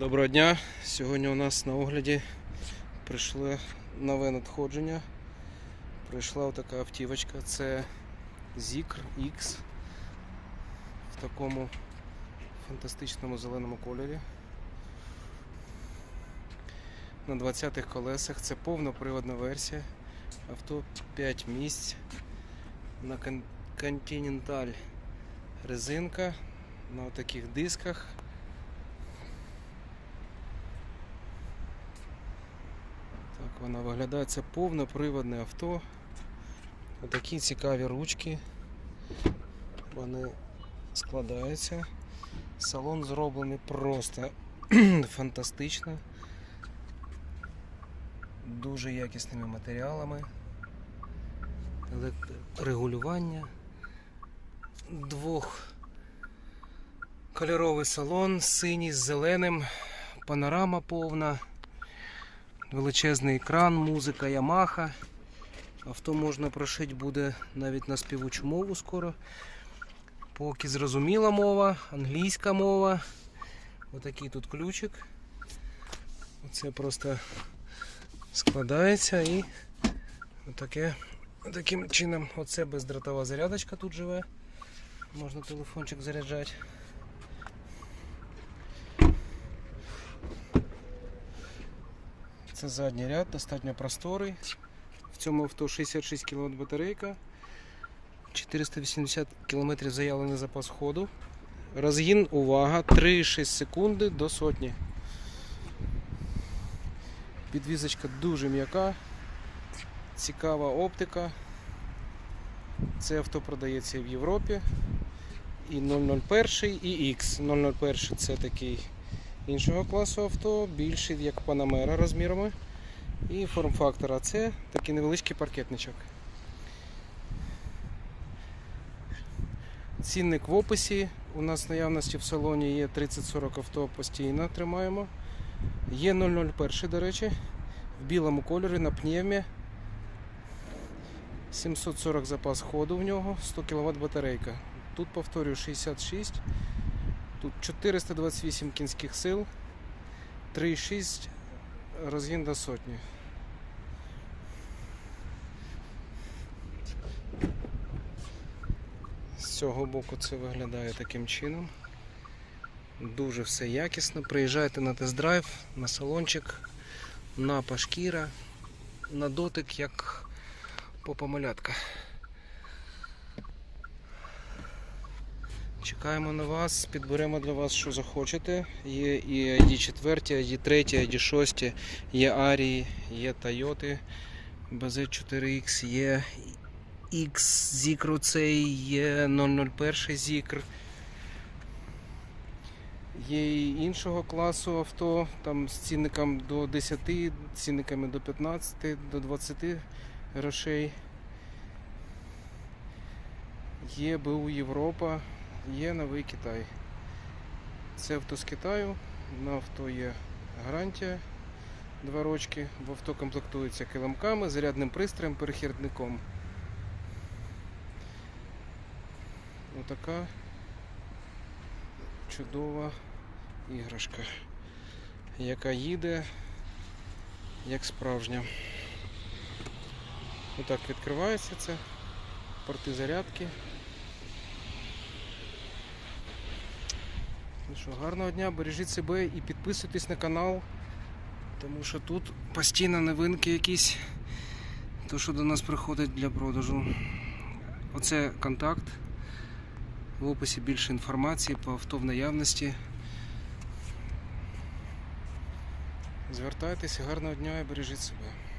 Доброго дня! Сьогодні у нас на огляді прийшло нове надходження. Прийшла така автівочка. Це Zikr X в такому фантастичному зеленому кольорі. На 20-х колесах. Це повноприводна версія. Авто 5 місць. На Continental резинка на таких дисках. Вона виглядає. Це повноприводне авто. Отакі цікаві ручки. Вони складаються. Салон зроблений просто фантастично. Дуже якісними матеріалами. Елект- Регулювання. Двох кольоровий салон, синій з зеленим, панорама повна. Величезний екран, музика Yamaha. Авто можна прошити буде навіть на співучу мову скоро. Поки зрозуміла мова, англійська мова. Отакий тут ключик. Оце просто складається і отаке, таким чином оце бездротова зарядочка тут живе. Можна телефончик заряджати. Це задній ряд, достатньо просторий. В цьому авто 66 кВт батарейка, 480 км заявлений запас ходу. Розгін, увага, 3,6 секунди до сотні. Підвізочка дуже м'яка, цікава оптика. Це авто продається в Європі. І 001, і X. 001 це такий іншого класу авто, більший як Panamera розмірами. І форм-фактор АЦ, такий невеличкий паркетничок. Цінник в описі. У нас наявності в салоні є 30-40 авто постійно тримаємо. Є 001, до речі, в білому кольорі на пневмі. 740 запас ходу в нього, 100 кВт батарейка. Тут повторюю 66. Тут 428 кінських сил, 3,6 розгін до сотні. З цього боку це виглядає таким чином. Дуже все якісно. Приїжджайте на тест-драйв, на салончик, на пашкіра, на дотик, як попа-малятка. Чекаємо на вас, підберемо для вас, що захочете. Є і ID 4, ID 3, ID 6, є Арії, є Тойоти, BZ4X, є X Zikr цей, є 001 Zikr. Є і іншого класу авто, там з цінником до 10, цінниками до 15, до 20 грошей. Є БУ Європа, є новий Китай. Це авто з Китаю. На авто є гарантія 2 рочки. В авто комплектується килимками, зарядним пристроєм, перехідником. Отака чудова іграшка, яка їде як справжня. Отак відкривається це, порти зарядки. Ну що, гарного дня, бережіть себе і підписуйтесь на канал, тому що тут постійно новинки якісь, то що до нас приходить для продажу. Оце контакт. В описі більше інформації по авто в наявності. Звертайтеся, гарного дня і бережіть себе.